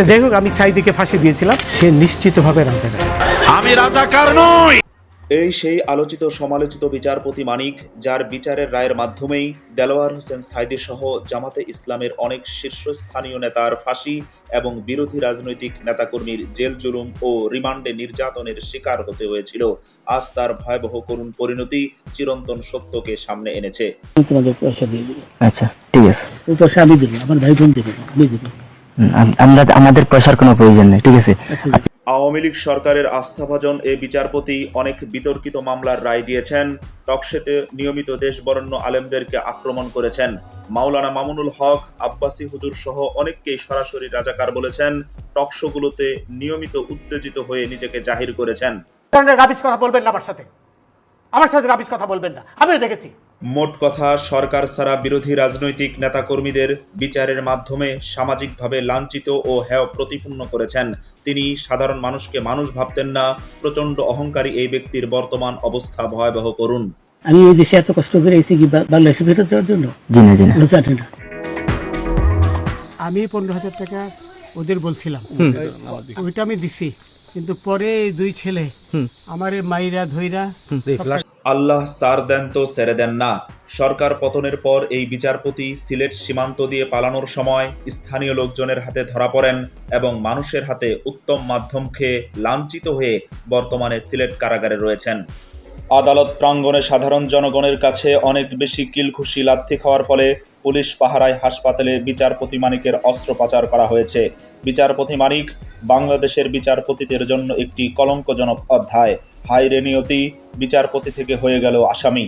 আচ্ছা যাই হোক আমি সাইদিকে ফাঁসি দিয়েছিলাম। সে নিশ্চিতভাবে রাজাকার আমি রাজাকার নই! এই সেই আলোচিত সমালোচিত বিচারপতি মানিক যার বিচারের রায়ের মাধ্যমেই দেলোয়ার হোসেন সাইদি সহ জামাতে ইসলামের অনেক শীর্ষস্থানীয় নেতার ফাঁসি এবং বিরোধী রাজনৈতিক নেতাকর্মীর জেল জুলুম ও রিমান্ডে নির্যাতনের শিকার হতে হয়েছিল। আজ তার ভয়াবহ করুণ পরিণতি চিরন্তন সত্যকে সামনে এনেছে। আমি পয়সা দিয়ে আচ্ছা ঠিক আছে। পয়সা আমি দেবো আমার ভাই বোন দেবে আমি দেবো। আমরা আমাদের পয়সার কোনো প্রয়োজন নেই ঠিক আছে? আওয়ামী লীগ সরকারের আস্থাভাজন এ বিচারপতি অনেক বিতর্কিত মামলার রায় দিয়েছেন। টকশেতে নিয়মিত দেশবরণ্য আলেমদেরকে আক্রমণ করেছেন। মাওলানা মামুনুল হক আব্বাসী হুজুর সহ অনেককেই সরাসরি রাজাকার বলেছেন। টকশোগুলোতে নিয়মিত উত্তেজিত হয়ে নিজেকে জাহির করেছেন। কথা বলবেন না আমার সাথে। আমার সাথে রাবিশ কথা বলবেন না। আমিও দেখেছি। মোট কথা সরকার ছাড়া বিরোধী রাজনৈতিক নেতাকর্মীদের বিচারের মাধ্যমে সামাজিকভাবে লাঞ্ছিত ও হেয় প্রতিপন্ন করেছেন। তিনি সাধারণ মানুষকে মানুষ ভাবতেন না প্রচণ্ড অহংকারী এই ব্যক্তির বর্তমান অবস্থা ভয়াবহ করুন। আমি এই দেশে এত কষ্ট করে এসেছি কি বাংলাদেশে ফেরত যাওয়ার জন্য? জি না জি না। আমি জানি না। আমি পনেরো হাজার টাকা ওদের বলছিলাম। ওইটা আমি দিছি। কিন্তু পরে এই দুই ছেলে আমার মাইরা ধইরা আল্লাহ সার দেন তো সেরে দেন না। সরকার পতনের পর এই বিচারপতি সিলেট সীমান্ত দিয়ে পালানোর সময় স্থানীয় লোকজনের হাতে ধরা পড়েন এবং মানুষের হাতে উত্তম মাধ্যম খেয়ে লাঞ্ছিত হয়ে বর্তমানে সিলেট কারাগারে রয়েছেন। আদালত প্রাঙ্গণে সাধারণ জনগণের কাছে অনেক বেশি কিলখুশি লাথি খাওয়ার ফলে পুলিশ পাহারায় হাসপাতালে বিচারপতি মানিকের অস্ত্রোপচার করা হয়েছে। বিচারপতি মানিক বাংলাদেশের বিচারপতিদের জন্য একটি কলঙ্কজনক অধ্যায়। হাই রে নিয়তি, বিচারপতি থেকে হয়ে গেল আসামি।